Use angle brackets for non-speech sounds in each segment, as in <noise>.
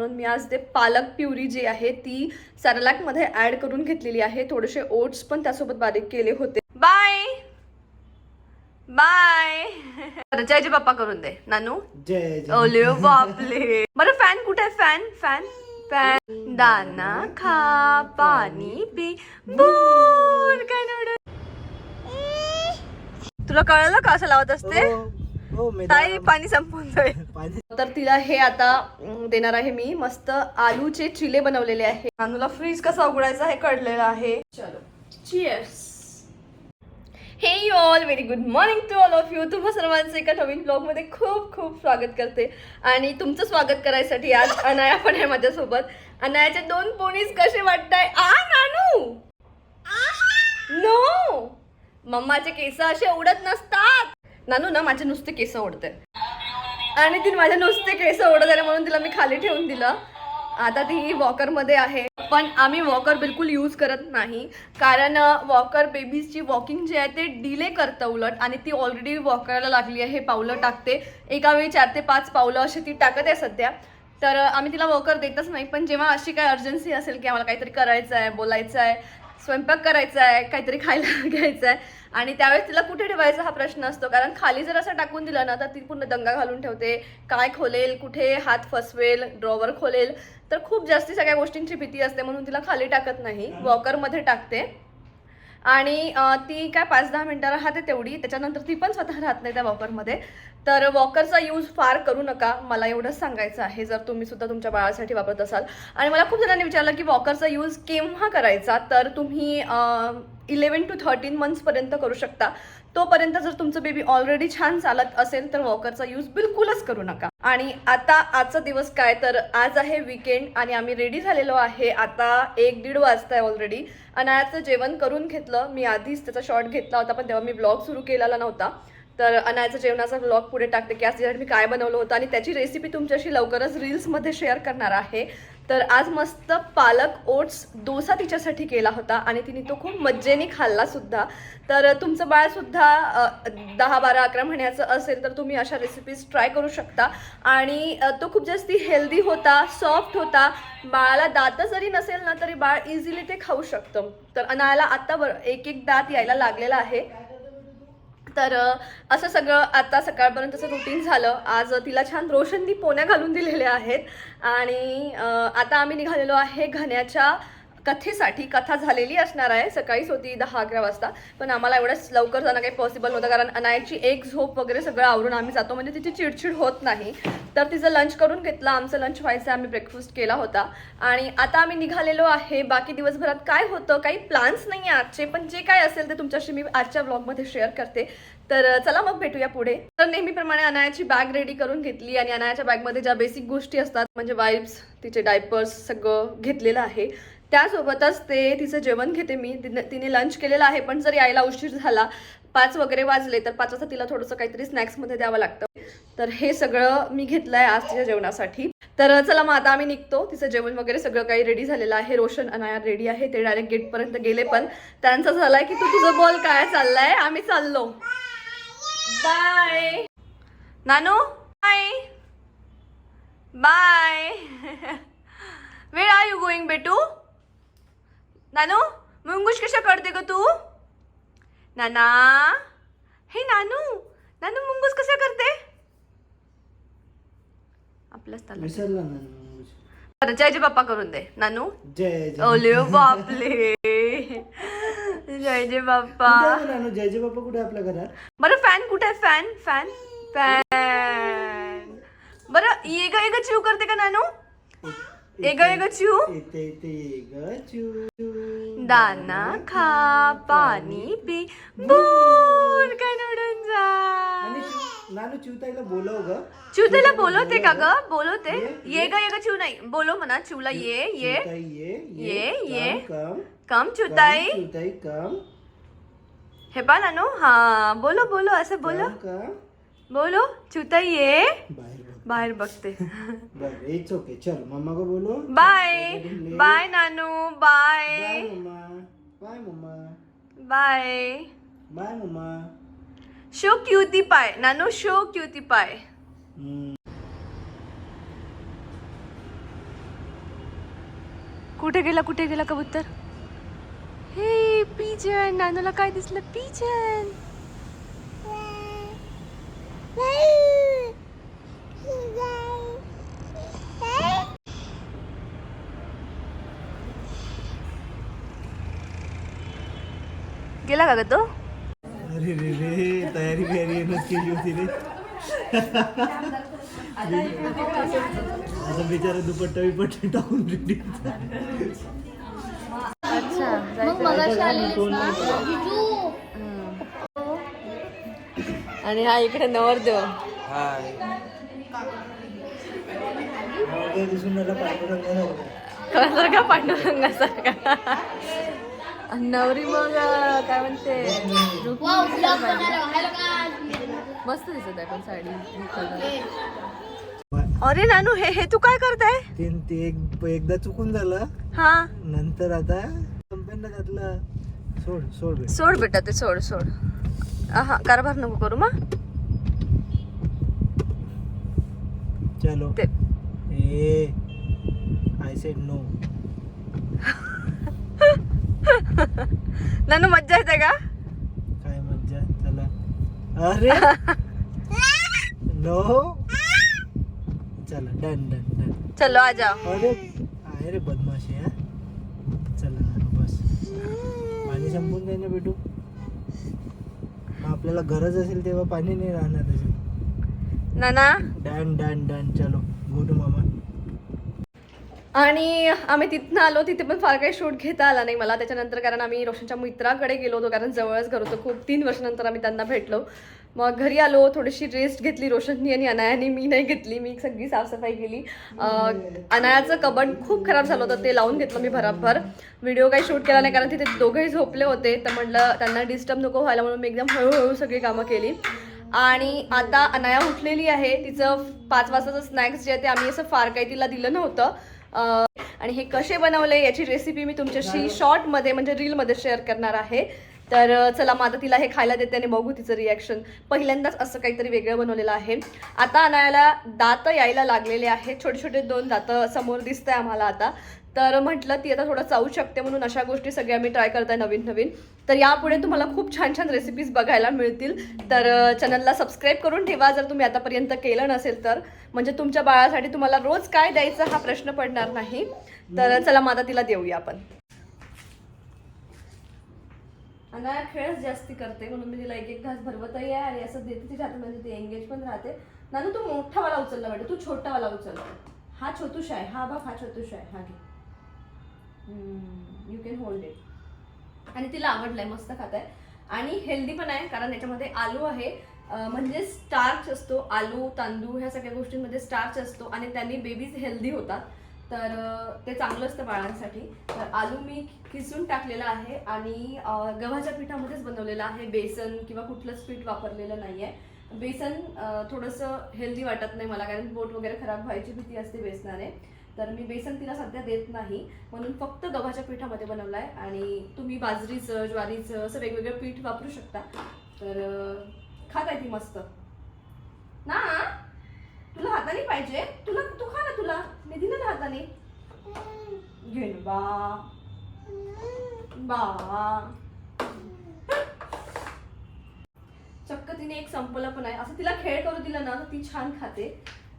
म्हणून मी आज ते पालक प्युरी जी आहे ती मध्ये ऍड करून घेतलेली आहे. थोडेसे ओट्स पण त्यासोबत बारीक केले होते. बाय! बाय! <laughs> जयचे पप्पा करून दे. नानू? जय जय ओले बापले. बरं फॅन कुठे आहे? फॅन फॅन फॅन दाना खा पाणी पी. बोर तुला कळलं का असं लावत असते? हो, ताई पाणी संपून जाईल. <laughs> तर तिला हे आता देणार आहे मी. मस्त आलूचे चिले बनवलेले आहे. नानूला फ्रीज कसा उघडायचा हे कळलेलं आहे. चलो. Hey you all very good morning to all of you तुम्हा सर्वांचं एका नवीन ब्लॉगमध्ये खूप खूप स्वागत करते. आणि तुमचं स्वागत करायसाठी आज <laughs> अनाया पण आहे माझ्यासोबत. अनायाचे दोन पोनीस कसे वाटताय? आ नानू! नो मम्माचे केस असे उडत नसतात. नानू ना माझे नुसते केस ओढते. आणि ती माझे नुसते केस ओढत आहे म्हणून तिला मी खाली ठेवून दिलं. आता ती वॉकरमध्ये आहे. पण आम्ही वॉकर बिलकुल यूज करत नाही. कारण वॉकर बेबीजची वॉकिंग जी आहे ते डिले करतं उलट. आणि ती ऑलरेडी वॉकरला लागली आहे पावलं टाकते. एका वेळी चार ते पाच पावलं अशी ती टाकत आहे सध्या. तर आम्ही तिला वॉकर देतच नाही. पण जेव्हा अशी काय अर्जन्सी असेल की आम्हाला काहीतरी करायचं आहे बोलायचं आहे स्वयंपाक करायचा आहे काहीतरी खायला <laughs> घ्यायचं आहे आणि त्यावेळेस तिला कुठे ठेवायचा हा प्रश्न असतो? कारण खाली जर असं टाकून दिलं ना तर ती पूर्ण दंगा घालून ठेवते. काय खोलेल कुठे हात फसवेल ड्रॉवर खोलेल. तर खूप जास्ती सगळ्या गोष्टींची भीती असते म्हणून तिला खाली टाकत नाही. वॉकरमध्ये टाकते. आणि ती काय पाच दहा मिनटं राहते तेवढी. त्याच्यानंतर ती पण स्वतः राहत नाही त्या वॉकरमध्ये तर वॉकरचा यूज फार करू नका. मला एवढंच सांगायचं आहे. जर तुम्ही सुद्धा तुमच्या बाळासाठी वापरत असाल. आणि मला खूप जणांनी विचारलं की वॉकरचा यूज केव्हा करायचा? तर तुम्ही इलेवन टू थर्टीन मंथ्सपर्यंत करू शकता. तोपर्यंत जर तुमचं बेबी ऑलरेडी छान चालत असेल तर वॉकरचा यूज बिलकुलच करू नका. आणि आता आजचा दिवस काय? तर आज आहे विकेंड आणि आम्ही रेडी झालेलो आहे. आता एक दीड वाजताय ऑलरेडी अनायाचं जेवण करून घेतलं. मी आधीच त्याचा शॉर्ट घेतला होता पण तेव्हा मी ब्लॉग सुरू केलेला नव्हता. तर अनायचं जेवणाचा ब्लॉग पुढे टाकते की आज तिच्यासाठी मी काय बनवलं होतं आणि त्याची रेसिपी तुमच्याशी लवकरच रील्समध्ये शेअर करणार आहे. तर आज मस्त पालक ओट्स डोसा तिच्यासाठी केला होता आणि तिने तो खूप मज्जेने खाल्ला सुद्धा. तर तुमचं बाळसुद्धा दहा बारा अकरा महिन्याचं असेल तर तुम्ही अशा रेसिपीज ट्राय करू शकता. आणि तो खूप जास्ती हेल्दी होता सॉफ्ट होता. बाळाला दात जरी नसेल ना तरी बाळ इझिली ते खाऊ शकतं. तर अनायाला आत्ता बर एक एक दात यायला लागलेला आहे. तर असं सगळं आता सकाळपर्यंतचं रुटीन झालं. आज तिला छान रोशननी पोण्या घालून दिलेल्या आहेत. आणि आता आम्ही निघालेलो आहे घण्याच्या कथेसाठी कथा झालेली असणार आहे. सकाळीच होती दहा अकरा वाजता. पण आम्हाला एवढंच लवकर जाणं काही पॉसिबल नव्हतं. कारण अनायची एक झोप वगैरे सगळं आवरून आम्ही जातो. म्हणजे तिची चिडचिड होत नाही. तर तिचं लंच करून घेतलं. आमचं लंच व्हायचं. आम्ही ब्रेकफास्ट केला होता. आणि आता आम्ही निघालेलो आहे. बाकी दिवसभरात काय होतं? काही प्लान्स नाही आहे आजचे. पण जे काय असेल ते तुमच्याशी मी आजच्या ब्लॉगमध्ये शेअर करते. तर चला मग भेटूया पुढे. तर नेहमीप्रमाणे अनायाची बॅग रेडी करून घेतली. आणि अनायाच्या बॅगमध्ये ज्या बेसिक गोष्टी असतात म्हणजे वाईप्स तिचे डायपर्स सगळं घेतलेलं आहे. त्यासोबतच ते तिचं जेवण घेते मी. तिने तिने लंच केलेलं आहे पण जर यायला उशीर झाला पाच वगैरे वाजले तर पाच वाजता तिला थोडंसं काहीतरी स्नॅक्समध्ये द्यावं लागतं. तर हे सगळं मी घेतलं आहे आज तिच्या जेवणासाठी. तर चला मग आता आम्ही निघतो. तिचं जेवण वगैरे सगळं काही रेडी झालेलं आहे. रोशन अनाया रेडी आहे. ते डायरेक्ट गेटपर्यंत गेले पण त्यांचं झालंय की तू तुझं बोल काय चाललाय? आम्ही चाललो. Bye Nanu? Bye bye where are you going बेटू? नानू मुंगुश कशा करते ग तू? नाना हे नानू नानू मुंगूस कशा करते? विसरला ना बरं, जयचे पप्पा करून दे. नानू? जय जय. ओले बापले. पप्पा कुठे आहे नानू? जय जय बाप्पा कुठे आहे आपल्या घरात? बरं फॅन कुठे आहे? फॅन फॅन फॅन बरं ये ग ये ग चिव करते का नानू? ये ग ये ग चिव येते येते ग चू दाना खा पाणी पी बोर कनुडून जा आणि चिव- नानू चिवताईला बोलव ग चिवतेला बोलवते का ग बोलवते ये ग ये ग चू नाही बोलो म्हणा चूला ये ये चिवताई ये ये, ये. कम कम कम चिवताई कम, चिवताई कम हे पा नानू हा बोलो बोलो असं बोलो कम कम बोलो चिवताई ये बाहेर बाहेर बघते. बर इट्स ओके चल मम्मा को बोलो? Bye bye Nanu bye bye mumma bye mumma bye bye mumma so cutie pie Nanu so क्यूती पाय हम्म. कुठे गेला कुठे गेला कबूतर? हे पिजन नानूला काय दिसलं? पिजन गेला का ग तो अरे रे रे तयारी बियारी केली होती रे. आता बिचारा दुपट्टा बिपट्टा टाकून रेडी अच्छा मग मगाशी आलेलीस ना? जिजू आणि हा इकडे नवरदेव दिसून मला पाठवलं नव्हतं कसारखा पांडुरंगासारखा. नवरी मग काय म्हणते? मस्त दिसत आहे पण साडी. अरे नानू हे हे तू काय करताय? ते ते एक एकदा चुकून झालं. हा. नंतर आता कंपनीला घातलं. सोड सोड. सोड बेटा ते सोड सोड. हा कारभार नको करू मग. चलो. ते ए आय सेड नो नानू मज्जा येते का? काय मज्जा <laughs> चला अरे! नो चला डन डन डन चलो आ जाओ. अरे आहे रे बदमाशी हा? चला ना बस. पाणी संपून जाईल ना बेटू. मग आपल्याला गरज असेल तेव्हा पाणी नाही राहणार त्याच्यात. नाना? डन डन डन चलो गो टू मामा. आणि आम्ही तिथनं आलो तिथे पण फार काही शूट घेता आला नाही मला. त्याच्यानंतर कारण आम्ही रोशनच्या मित्राकडे गेलो होतो कारण जवळच घर होतं. खूप तीन वर्षानंतर आम्ही त्यांना भेटलो. मग घरी आलो थोडीशी रेस्ट घेतली रोशननी आणि अनायाने. मी नाही घेतली मी सगळी साफसफाई केली. अनायाचं कबड खूप खराब झालं होतं ते लावून घेतलं मी भराभर. व्हिडिओ काही शूट केला नाही कारण तिथे दोघंही झोपले होते. तर म्हटलं त्यांना डिस्टर्ब नको व्हायला म्हणून मी एकदम हळूहळू सगळी कामं केली. आणि आता अनाया उठलेली आहे. तिचं पाच वाजताचं स्नॅक्स जे आहे ते आम्ही असं फार काही तिला दिलं नव्हतं. आणि हे कसे बनवले याची रेसिपी मी तुमच्याशी शॉर्टमध्ये म्हणजे रीलमध्ये शेअर करणार आहे. तर चला मग आता तिला हे खायला देते आणि बघू तिचं रिॲक्शन पहिल्यांदाच असं काहीतरी वेगळं बनवलेलं आहे. आता अनायाला दात यायला लागलेले आहेत. छोटे छोटे दोन दातं समोर दिसत आहे आम्हाला आता. तर म्हटलं ती आता थोडं चावू शकते म्हणून अशा गोष्टी सगळ्या मी ट्राय करताय नवीन नवीन तर यापुढे तुम्हाला खूप छान छान रेसिपीज बघायला मिळतील. तर चॅनलला सबस्क्राईब करून ठेवा जर तुम्ही आतापर्यंत केलं नसेल तर. म्हणजे तुमच्या बाळासाठी तुम्हाला रोज काय द्यायचं हा प्रश्न पडणार नाही. तर चला मग आता तिला देऊया आपण. आणि खेळच जास्ती करते. म्हणून मी तिला एक एक घास भरवतही आहे आणि असं देते तिच्या हातात म्हणजे ती एंगेज पण राहते. नानू तू मोठा वाला उचलला वाटतं. तू छोटा वाला हा छोटूश आहे. हा बघ हा छोटूश आहे. हा घे. यू कॅन होल्ड इट आणि तिला आवडलंय मस्त खात आहे आणि हेल्दी पण आहे कारण याच्यामध्ये आलू आहे. म्हणजे स्टार्च असतो. आलू तांदूळ ह्या सगळ्या गोष्टींमध्ये स्टार्च असतो. आणि त्यांनी बेबीज हेल्दी होतात. तर ते चांगलं असतं बाळांसाठी. तर आलू मी किसून टाकलेला आहे आणि गव्हाच्या पिठामध्येच बनवलेलं आहे. बेसन किंवा कुठलंच पीठ वापरलेलं नाही आहे बेसन थोडंसं हेल्दी वाटत नाही मला कारण बोट वगैरे खराब व्हायची भीती असते बेसनाने. तर मी बेसन तिला सध्या देत नाही. म्हणून फक्त गव्हाच्या पिठामध्ये बनवलं आहे आणि तुम्ही बाजरीचं ज्वारीचं असं वेगवेगळं पीठ वापरू शकता. तर खात आहे ती मस्त. ना? तुला हाताने पाहिजे तुला तू खा ना तुला मी दिलं ना हाताने घे ना बा. बा. चक्क तिने एक संपला पण आहे असं तिला खेळ करू दिला ना तर ती छान खाते.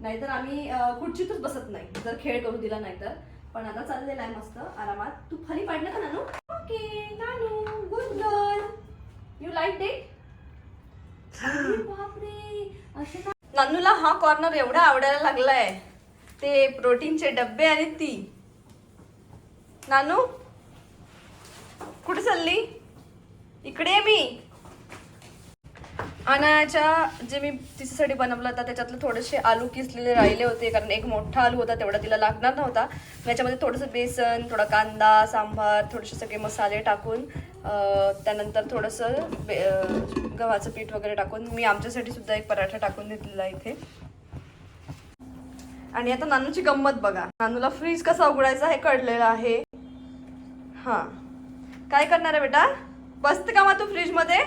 नाहीतर आम्ही खुर्चीतच बसत नाही. जर खेळ करू दिला नाही तर पण आता चाललेला आहे मस्त आरामात. तू फली पाडलं का Nanu? Okay Nanu good girl you like it बापरे. असं नानूला हा कॉर्नर एवढा आवडायला लागलाय. ते प्रोटीनचे डब्बे आणि ती. नानू? कुठे चालली? इकडे मी. अनायाच्या जे मी तिच्यासाठी बनवलं होतं त्याच्यातले थोडेसे आलू किसलेले राहिले होते कारण एक मोठा आलू होता तेवढा तिला लागणार नव्हता. याच्यामध्ये थोडंसं बेसन थोडा कांदा सांबार थोडेसे सगळे मसाले टाकून त्यानंतर थोडंसं बे गव्हाचं पीठ वगैरे टाकून मी आमच्यासाठी सुद्धा एक पराठा टाकून घेतलेला इथे. आणि आता नानूची गंमत बघा. नानूला फ्रीज कसा उघडायचा हे कळलेलं आहे. हां. काय करणार आहे बेटा? बसते का मग तू फ्रीजमध्ये?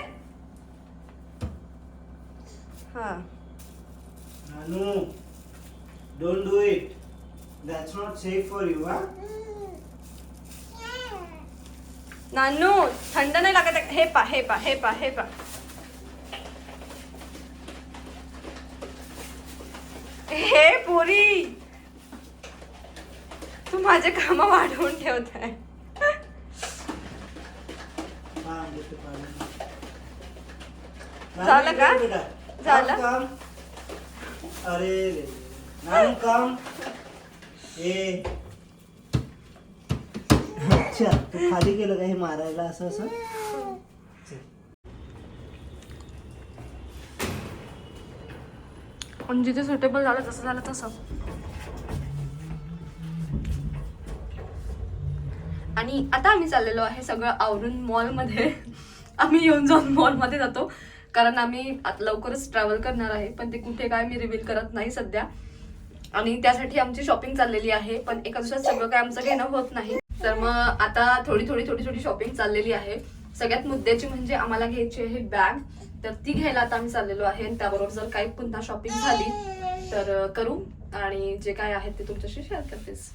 हां. Nanu don't do it that's not safe for you हा? नानू थंड नाही लागत आहे. हे पा हे पा हे पा हे पा. हे पुरी. तू माझे काम वाढवून ठेवत आहे हा, देते पाणी. झालं का? नानी, बेटा. झालं? काम, काम. अरे काम ए अच्छा तू खाली गेलं का हे मारायला असं असं. पण जिथे सुटेबल झालं जसं झालं तसं आणि आता आम्ही चाललेलो आहे सगळं आवरून मॉलमध्ये. आम्ही येऊन जाऊन मॉलमध्ये जातो. कारण आम्ही आता लवकरच ट्रॅव्हल करणार आहे पण ते कुठे काय मी रिव्हील करत नाही सध्या. आणि त्यासाठी आमची शॉपिंग चाललेली आहे पण एका दिवसात सगळं काय आमचं घेणं होत नाही. तर मग आता थोडी थोडी थोडी थोडी शॉपिंग चाललेली आहे. सगळ्यात मुद्द्याची म्हणजे आम्हाला घ्यायची आहे बॅग तर ती घ्यायला आता आम्ही चाललेलो आहे आणि त्याबरोबर जर काही पुन्हा शॉपिंग झाली तर करू. आणि जे काय आहे ते तुमच्याशी शेअर करतेस.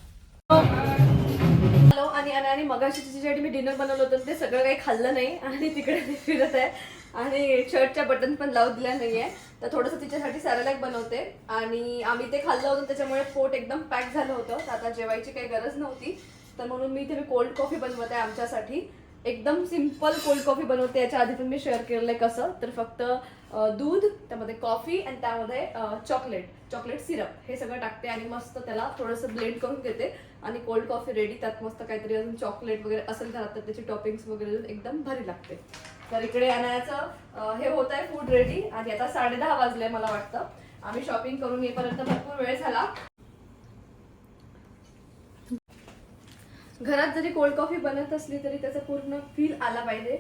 हॅलो आणि आणि आणि मगाशी तिच्यासाठी मी डिनर बनवलं होतं ते सगळं काही खाल्लं नाही आणि तिकडे ते फिरत आहे. आणि शर्टच्या बटन पण लावून दिल्या नाहीये. तर थोडंसं तिच्यासाठी सॅरलॅक बनवते. आणि आम्ही ते खाल्लं होतं त्याच्यामुळे पोट एकदम पॅक झालं होतं. तर आता जेवायची काही गरज नव्हती. तर म्हणून मी इथे मी कोल्ड कॉफी बनवत आहे आमच्यासाठी. एकदम सिंपल कोल्ड कॉफी बनवते. याच्या आधी पण मी शेअर केलेलं आहे कसं. तर फक्त दूध त्यामध्ये कॉफी आणि त्यामध्ये चॉकलेट चॉकलेट सिरप हे सगळं टाकते आणि मस्त त्याला थोडंसं ब्लेंड करून देते आणि कोल्ड कॉफी रेडी त्यात मस्त काहीतरी अजून चॉकलेट वगैरे असेल घरात तर त्याची टॉपिंग्स वगैरे एकदम भारी लागते. तर इकडे आणायचं हे होत आहे फूड रेडी आणि आता साडे दहा वाजले मला वाटतं. आम्ही शॉपिंग करून येईपर्यंत भरपूर वेळ झाला. घरात जरी कोल्ड कॉफी बनत असली तरी त्याचा पूर्ण फील आला पाहिजे.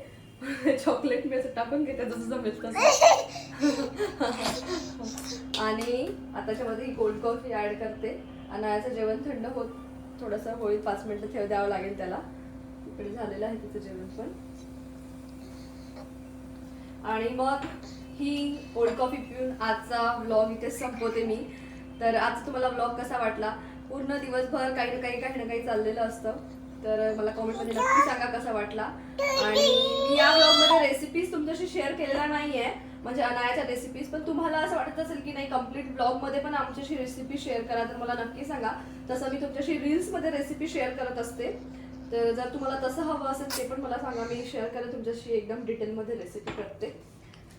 चॉकलेट मी असं टाकून घेते जसं जमेल तसं. आणि आताच्यामध्ये ही कोल्ड कॉफी ऍड करते. अनायाचं जेवण थंड होत थोडंसं होईल पाच मिनटं ठेव द्यावं लागेल त्याला. इकडे झालेलं आहे तिचं जेवण पण. आणि मग ही कोल्ड कॉफी पिऊन आजचा व्लॉग इथे संपवते मी. तर आज तुम्हाला व्लॉग कसा वाटला? पूर्ण दिवसभर काही ना काही काही ना काही चाललेलं असतं. तर मला कॉमेंटमध्ये नक्की सांगा कसा वाटला. आणि मी या व्लॉगमध्ये रेसिपीज तुमच्याशी शेअर केलेल्या नाही आहे म्हणजे अनायाच्या रेसिपीज पण तुम्हाला असं वाटत असेल की नाही कंप्लीट ब्लॉगमध्ये पण आमच्याशी रेसिपी शेअर करा तर मला नक्की सांगा. तसं मी तुमच्याशी रील्समध्ये रेसिपी शेअर करत असते. तर जर तुम्हाला तसं हवं असेल ते पण मला सांगा मी शेअर करेन तुमच्याशी एकदम डिटेलमध्ये रेसिपी करते.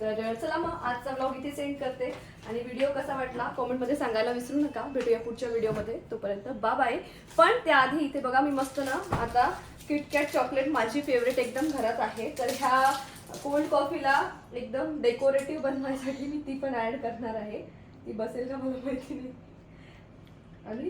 तर चला मग आजचा ब्लॉग इथे सेंड करते. आणि व्हिडिओ कसा वाटला कॉमेंटमध्ये सांगायला विसरू नका. भेटूया पुढच्या व्हिडिओमध्ये तोपर्यंत बा बाय पण त्याआधी इथे बघा मी मस्त ना आता किटकॅट चॉकलेट माझी फेवरेट एकदम घरात आहे. तर ह्या कोल्ड कॉफीला एकदम डेकोरेटिव्ह बनवायसाठी मी ती पण ॲड करणार आहे. ती बसेल का मला माहिती नाही. आणि